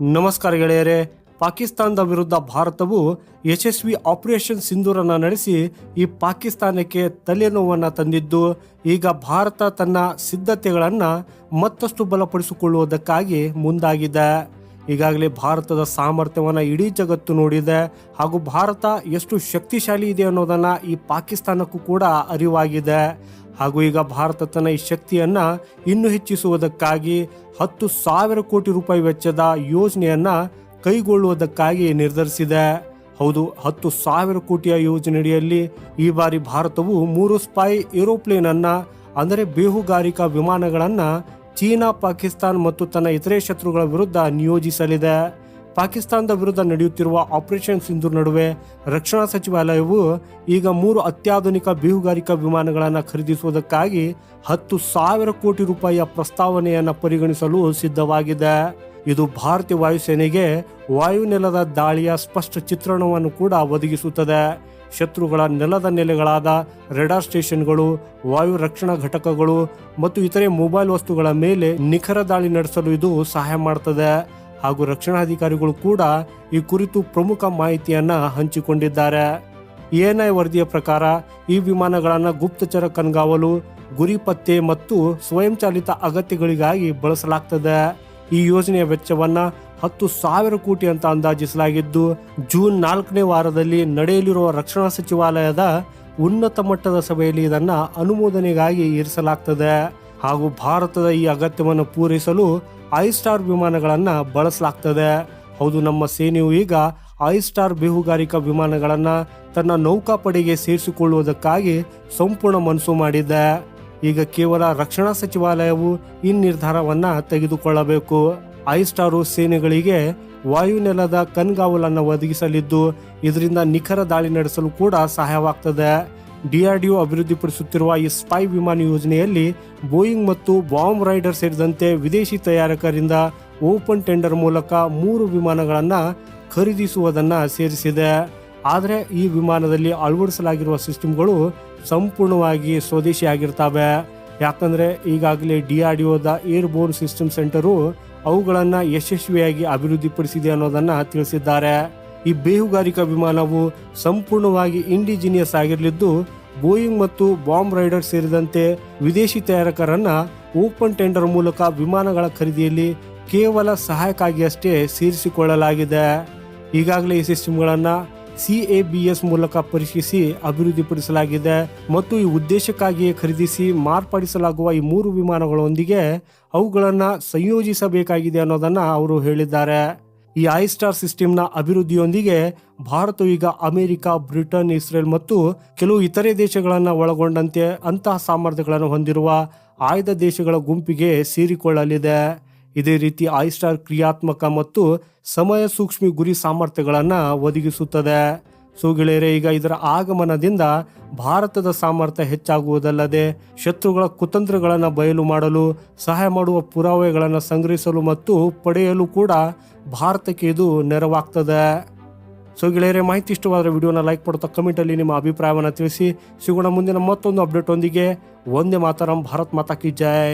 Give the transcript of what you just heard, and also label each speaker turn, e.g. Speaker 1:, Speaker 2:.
Speaker 1: ನಮಸ್ಕಾರ ಗೆಳೆಯರೇ. ಪಾಕಿಸ್ತಾನದ ವಿರುದ್ಧ ಭಾರತವು ಯಶಸ್ವಿ ಆಪರೇಷನ್ ಸಿಂಧೂರನ್ನ ನಡೆಸಿ ಈ ಪಾಕಿಸ್ತಾನಕ್ಕೆ ತಲೆನೋವನ್ನು ತಂದಿದ್ದು, ಈಗ ಭಾರತ ತನ್ನ ಸಿದ್ಧತೆಗಳನ್ನು ಮತ್ತಷ್ಟು ಬಲಪಡಿಸಿಕೊಳ್ಳುವುದಕ್ಕಾಗಿ ಮುಂದಾಗಿದೆ. ಈಗಾಗಲೇ ಭಾರತದ ಸಾಮರ್ಥ್ಯವನ್ನು ಇಡೀ ಜಗತ್ತು ನೋಡಿದೆ ಹಾಗೂ ಭಾರತ ಎಷ್ಟು ಶಕ್ತಿಶಾಲಿ ಇದೆ ಅನ್ನೋದನ್ನು ಈ ಪಾಕಿಸ್ತಾನಕ್ಕೂ ಕೂಡ ಅರಿವಾಗಿದೆ. ಹಾಗೂ ಈಗ ಭಾರತ ತನ್ನ ಈ ಶಕ್ತಿಯನ್ನು ಇನ್ನೂ ಹೆಚ್ಚಿಸುವುದಕ್ಕಾಗಿ ಹತ್ತು ಸಾವಿರ ಕೋಟಿ ರೂಪಾಯಿ ವೆಚ್ಚದ ಯೋಜನೆಯನ್ನು ಕೈಗೊಳ್ಳುವುದಕ್ಕಾಗಿ ನಿರ್ಧರಿಸಿದೆ. ಹೌದು, ಹತ್ತು ಸಾವಿರ ಕೋಟಿಯ ಯೋಜನೆಯಡಿಯಲ್ಲಿ ಈ ಬಾರಿ ಭಾರತವು ಮೂರು ಸ್ಪೈ ಏರೋಪ್ಲೇನನ್ನು, ಅಂದರೆ ಬೇಹುಗಾರಿಕಾ ವಿಮಾನಗಳನ್ನ ಚೀನಾ, ಪಾಕಿಸ್ತಾನ್ ಮತ್ತು ತನ್ನ ಇತರೆ ಶತ್ರುಗಳ ವಿರುದ್ಧ ನಿಯೋಜಿಸಲಿದೆ. ಪಾಕಿಸ್ತಾನದ ವಿರುದ್ಧ ನಡೆಯುತ್ತಿರುವ ಆಪರೇಷನ್ ಸಿಂಧು ನಡುವೆ ರಕ್ಷಣಾ ಸಚಿವಾಲಯವು ಈಗ ಮೂರು ಅತ್ಯಾಧುನಿಕ ಬೀಹುಗಾರಿಕಾ ವಿಮಾನಗಳನ್ನು ಖರೀದಿಸುವುದಕ್ಕಾಗಿ ಹತ್ತು ಸಾವಿರ ಕೋಟಿ ರೂಪಾಯಿಯ ಪ್ರಸ್ತಾವನೆಯನ್ನು ಪರಿಗಣಿಸಲು ಸಿದ್ಧವಾಗಿದೆ. ಇದು ಭಾರತೀಯ ವಾಯುಸೇನೆಗೆ ವಾಯುನೆಲದ ದಾಳಿಯ ಸ್ಪಷ್ಟ ಚಿತ್ರಣವನ್ನು ಕೂಡ ಒದಗಿಸುತ್ತದೆ. ಶತ್ರುಗಳ ನೆಲದ ನೆಲೆಗಳಾದ ರೆಡಾರ್ ಸ್ಟೇಷನ್ಗಳು, ವಾಯು ರಕ್ಷಣಾ ಘಟಕಗಳು ಮತ್ತು ಇತರೆ ಮೊಬೈಲ್ ವಸ್ತುಗಳ ಮೇಲೆ ನಿಖರ ದಾಳಿ ನಡೆಸಲು ಇದು ಸಹಾಯ ಮಾಡುತ್ತದೆ ಹಾಗೂ ರಕ್ಷಣಾಧಿಕಾರಿಗಳು ಕೂಡ ಈ ಕುರಿತು ಪ್ರಮುಖ ಮಾಹಿತಿಯನ್ನ ಹಂಚಿಕೊಂಡಿದ್ದಾರೆ. ಎಎನ್ಐ ವರದಿಯ ಪ್ರಕಾರ ಈ ವಿಮಾನಗಳನ್ನು ಗುಪ್ತಚರ ಕಣ್ಗಾವಲು, ಗುರಿ ಪತ್ತೆ ಮತ್ತು ಸ್ವಯಂಚಾಲಿತ ಅಗತ್ಯಗಳಿಗಾಗಿ ಬಳಸಲಾಗ್ತದೆ. ಈ ಯೋಜನೆಯ ವೆಚ್ಚವನ್ನ ಹತ್ತು ಸಾವಿರ ಕೋಟಿ ಅಂತ ಅಂದಾಜಿಸಲಾಗಿದ್ದು, ಜೂನ್ ನಾಲ್ಕನೇ ವಾರದಲ್ಲಿ ನಡೆಯಲಿರುವ ರಕ್ಷಣಾ ಸಚಿವಾಲಯದ ಉನ್ನತ ಮಟ್ಟದ ಸಭೆಯಲ್ಲಿ ಇದನ್ನು ಅನುಮೋದನೆಗಾಗಿ ಇರಿಸಲಾಗ್ತದೆ ಹಾಗೂ ಭಾರತದ ಈ ಅಗತ್ಯವನ್ನು ಪೂರೈಸಲು ಐ ಸ್ಟಾರ್ ವಿಮಾನಗಳನ್ನ ಬಳಸಲಾಗ್ತದೆ. ಹೌದು, ನಮ್ಮ ಸೇನೆಯು ಈಗ ಐ ಸ್ಟಾರ್ ಬೇಹುಗಾರಿಕಾ ವಿಮಾನಗಳನ್ನು ತನ್ನ ನೌಕಾಪಡೆಗೆ ಸೇರಿಸಿಕೊಳ್ಳುವುದಕ್ಕಾಗಿ ಸಂಪೂರ್ಣ ಮನಸ್ಸು ಮಾಡಿದೆ. ಈಗ ಕೇವಲ ರಕ್ಷಣಾ ಸಚಿವಾಲಯವು ಈ ನಿರ್ಧಾರವನ್ನು ತೆಗೆದುಕೊಳ್ಳಬೇಕು. ಐ ಸ್ಟಾರು ಸೇನೆಗಳಿಗೆ ವಾಯುನೆಲದ ಕಣ್ಗಾವಲನ್ನು ಒದಗಿಸಲಿದ್ದು, ಇದರಿಂದ ನಿಖರ ದಾಳಿ ನಡೆಸಲು ಕೂಡ ಸಹಾಯವಾಗ್ತದೆ. ಡಿಆರ್ಡಿಒ ಅಭಿವೃದ್ಧಿಪಡಿಸುತ್ತಿರುವ ಈ ಸ್ಪೈ ವಿಮಾನ ಯೋಜನೆಯಲ್ಲಿ ಬೋಯಿಂಗ್ ಮತ್ತು ಬಾಂಬ್ ರೈಡರ್ ಸೇರಿದಂತೆ ವಿದೇಶಿ ತಯಾರಕರಿಂದ ಓಪನ್ ಟೆಂಡರ್ ಮೂಲಕ ಮೂರು ವಿಮಾನಗಳನ್ನು ಖರೀದಿಸುವುದನ್ನು ಸೇರಿಸಿದೆ. ಆದರೆ ಈ ವಿಮಾನದಲ್ಲಿ ಅಳವಡಿಸಲಾಗಿರುವ ಸಿಸ್ಟಮ್ಗಳು ಸಂಪೂರ್ಣವಾಗಿ ಸ್ವದೇಶಿ ಆಗಿರ್ತವೆ ಯಾಕಂದ್ರೆ ಈಗಾಗಲೇ ಡಿ ಆರ್ ಡಿ ಒದ ಏರ್ ಬೋರ್ನ್ ಸಿಸ್ಟಮ್ ಸೆಂಟರು ಅವುಗಳನ್ನು ಯಶಸ್ವಿಯಾಗಿ ಅಭಿವೃದ್ಧಿಪಡಿಸಿದೆ ಅನ್ನೋದನ್ನು ತಿಳಿಸಿದ್ದಾರೆ. ಈ ಬೇಹುಗಾರಿಕಾ ವಿಮಾನವು ಸಂಪೂರ್ಣವಾಗಿ ಇಂಡಿಜಿನಿಯಸ್ ಆಗಿರಲಿದ್ದು, ಬೋಯಿಂಗ್ ಮತ್ತು ಬಾಂಬ್ ರೈಡರ್ ಸೇರಿದಂತೆ ವಿದೇಶಿ ತಯಾರಕರನ್ನ ಓಪನ್ ಟೆಂಡರ್ ಮೂಲಕ ವಿಮಾನಗಳ ಖರೀದಿಯಲ್ಲಿ ಕೇವಲ ಸಹಾಯಕ್ಕಾಗಿ ಅಷ್ಟೇ ಸೇರಿಸಿಕೊಳ್ಳಲಾಗಿದೆ. ಈಗಾಗಲೇ ಈ ಸಿಸ್ಟಮ್ಗಳನ್ನು ಸಿ ಎ ಬಿ ಎಸ್ ಮೂಲಕ ಪರೀಕ್ಷಿಸಿ ಅಭಿವೃದ್ಧಿಪಡಿಸಲಾಗಿದೆ ಮತ್ತು ಈ ಉದ್ದೇಶಕ್ಕಾಗಿಯೇ ಖರೀದಿಸಿ ಮಾರ್ಪಡಿಸಲಾಗುವ ಈ ಮೂರು ವಿಮಾನಗಳೊಂದಿಗೆ ಅವುಗಳನ್ನು ಸಂಯೋಜಿಸಬೇಕಾಗಿದೆ ಅನ್ನೋದನ್ನು ಅವರು ಹೇಳಿದ್ದಾರೆ. ಈ ಐ ಸ್ಟಾರ್ ಸಿಸ್ಟಮ್ನ ಅಭಿವೃದ್ಧಿಯೊಂದಿಗೆ ಭಾರತವು ಈಗ ಅಮೆರಿಕ, ಬ್ರಿಟನ್, ಇಸ್ರೇಲ್ ಮತ್ತು ಕೆಲವು ಇತರೆ ದೇಶಗಳನ್ನು ಒಳಗೊಂಡಂತೆ ಅಂತಹ ಸಾಮರ್ಥ್ಯಗಳನ್ನು ಹೊಂದಿರುವ ಆಯ್ದ ದೇಶಗಳ ಗುಂಪಿಗೆ ಸೇರಿಕೊಳ್ಳಲಿದೆ. ಇದೇ ರೀತಿ ಐ ಸ್ಟಾರ್ ಕ್ರಿಯಾತ್ಮಕ ಮತ್ತು ಸಮಯ ಸೂಕ್ಷ್ಮಿ ಗುರಿ ಸಾಮರ್ಥ್ಯಗಳನ್ನು ಒದಗಿಸುತ್ತದೆ. ಸೊ ಗೆಳೆಯರೇ, ಈಗ ಇದರ ಆಗಮನದಿಂದ ಭಾರತದ ಸಾಮರ್ಥ್ಯ ಹೆಚ್ಚಾಗುವುದಲ್ಲದೆ ಶತ್ರುಗಳ ಕುತಂತ್ರಗಳನ್ನು ಬಯಲು ಮಾಡಲು, ಸಹಾಯ ಮಾಡುವ ಪುರಾವೆಗಳನ್ನು ಸಂಗ್ರಹಿಸಲು ಮತ್ತು ಪಡೆಯಲು ಕೂಡ ಭಾರತಕ್ಕೆ ಇದು ನೆರವಾಗ್ತದೆ. ಸೊ ಗೆಳೆಯರೇ, ಮಾಹಿತಿ ಇಷ್ಟವಾದರೆ ವಿಡಿಯೋನ ಲೈಕ್ ಪಡ್ತಾ ಕಮೆಂಟಲ್ಲಿ ನಿಮ್ಮ ಅಭಿಪ್ರಾಯವನ್ನು ತಿಳಿಸಿ. ಸಿಗೋಣ ಮುಂದಿನ ಮತ್ತೊಂದು ಅಪ್ಡೇಟ್ ಒಂದಿಗೆ ಒಂದೇ ಮಾತರಂ, ಭಾರತ್ ಮಾತಾ ಕಿ ಜೈ.